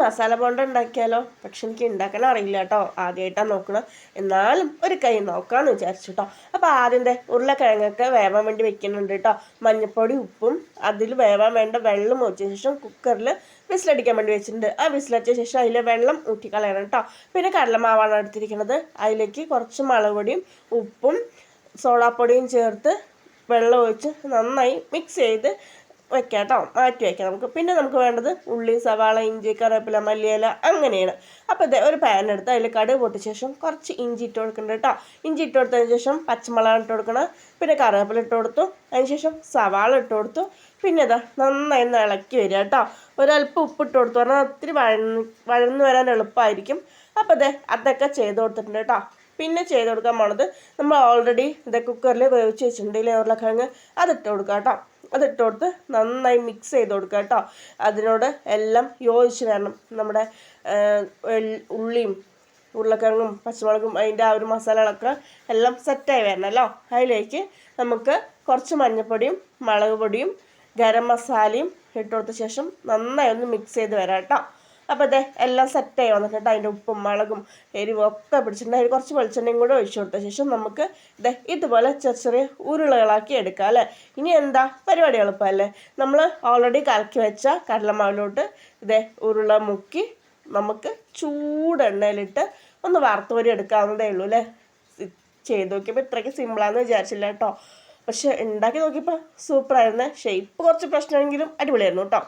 മസാല ബോണ്ട ഉണ്ടാക്കിയാലോ? പക്ഷെ എനിക്ക് ഉണ്ടാക്കാൻ അറിയില്ല കേട്ടോ. ആദ്യമായിട്ടാണ് നോക്കണം. എന്നാലും ഒരു കൈ നോക്കാമെന്ന് വിചാരിച്ചു കേട്ടോ അപ്പോൾ ആദ്യത്തെ ഉരുളക്കിഴങ്ങൊക്കെ വേവാൻ വേണ്ടി വെക്കുന്നുണ്ട് കേട്ടോ മഞ്ഞൾപ്പൊടി ഉപ്പും അതിൽ വേവാൻ വേണ്ട വെള്ളം ഒഴിച്ച ശേഷം കുക്കറിൽ വിസിലടിക്കാൻ വേണ്ടി വെച്ചിട്ടുണ്ട്. ആ വിസിലടിച്ച ശേഷം അതിലെ വെള്ളം ഊറ്റിക്കളയണം കേട്ടോ പിന്നെ കടലമാവാണ് എടുത്തിരിക്കുന്നത് അതിലേക്ക് കുറച്ച് മുളക് പൊടിയും ഉപ്പും സോളാപ്പൊടിയും ചേർത്ത് വെള്ളം ഒഴിച്ച് നന്നായി മിക്സ് ചെയ്ത് വെക്കാം കേട്ടോ മാറ്റി വയ്ക്കാം നമുക്ക് പിന്നെ നമുക്ക് വേണ്ടത് ഉള്ളി സവാള ഇഞ്ചി കറിവേപ്പില മല്ലിയില അങ്ങനെയാണ്. അപ്പോൾ ഇതേ ഒരു പാൻ എടുത്ത് അതിൽ കടുക് പൊട്ടിയ ശേഷം കുറച്ച് ഇഞ്ചി ഇട്ട് കൊടുക്കുന്നുണ്ട് കേട്ടോ. ഇഞ്ചി ഇട്ട് കൊടുത്തതിന് ശേഷം പച്ചമുളക് ഇട്ട് കൊടുക്കണം. പിന്നെ കറിവേപ്പില ഇട്ട് കൊടുത്തു. അതിന് ശേഷം സവാള ഇട്ട് കൊടുത്തു. പിന്നെ ഇതാ നന്നായി ഒന്ന് ഇളക്കി വരിക കേട്ടോ. ഒരല്പം ഉപ്പ് ഇട്ട് കൊടുത്തു. പറഞ്ഞാൽ ഒത്തിരി വഴന്ന് വഴന്ന് വരാൻ എളുപ്പമായിരിക്കും. അപ്പോൾ അതെ അതൊക്കെ ചെയ്ത് കൊടുത്തിട്ടുണ്ട് കേട്ടോ. പിന്നെ ചെയ്ത് കൊടുക്കാൻ പോണത് നമ്മൾ ഓൾറെഡി ഇത് കുക്കറിൽ വേവിച്ച് വെച്ചിട്ടുണ്ടെങ്കിൽ ഉരുളക്കിഴങ്ങ് അതിട്ട് കൊടുക്കാം കേട്ടോ. അതിട്ട് കൊടുത്ത് നന്നായി മിക്സ് ചെയ്ത് കൊടുക്കുക കേട്ടോ. അതിനോട് എല്ലാം യോജിച്ച് വരണം. നമ്മുടെ ഉള്ളിയും ഉരുളക്കിഴങ്ങും പച്ചമുളകും അതിന്റെ ആ ഒരു മസാലകളൊക്കെ എല്ലാം സെറ്റായി വരണമല്ലോ അതിലേക്ക് നമുക്ക് കുറച്ച് മഞ്ഞൾപ്പൊടിയും മുളക് പൊടിയും ഗരം മസാലയും ഇട്ട് കൊടുത്ത ശേഷം നന്നായി ഒന്ന് മിക്സ് ചെയ്ത് വരാം കേട്ടോ. അപ്പോൾ അതെ എല്ലാം സെറ്റ് സെറ്റായി വന്നിട്ടുണ്ട്. അതിന്റെ ഉപ്പും മുളകും എരിവും ഒക്കെ പിടിച്ചിട്ടുണ്ട്. കുറച്ച് വെളിച്ചെണ്ണയും കൂടെ ഒഴിച്ചു കൊടുത്ത ശേഷം നമുക്ക് ഇതേ ഇതുപോലെ ചെറിയ ചെറിയ ഉരുളകളാക്കി എടുക്കാം അല്ലേ? ഇനി എന്താ? പരിപാടി എളുപ്പമല്ലേ? നമ്മൾ ഓൾറെഡി കലക്കി വെച്ച കടലമാവിലോട്ട് ഇതേ ഉരുള മുക്കി നമുക്ക് ചൂടെണ്ണയിലിട്ട് ഒന്ന് വറുത്തോരി എടുക്കാവുന്നതേ ഉള്ളൂ അല്ലേ? ചെയ്ത് നോക്കിയപ്പോൾ ഇത്രയ്ക്ക് സിമ്പിളാന്ന് വിചാരിച്ചില്ല കേട്ടോ. പക്ഷെ ഉണ്ടാക്കി നോക്കിയപ്പോൾ സൂപ്പറായിരുന്നു ഷേപ്പ് കുറച്ച് പ്രശ്നമെങ്കിലും അടിപൊളിയായിരുന്നു കേട്ടോ.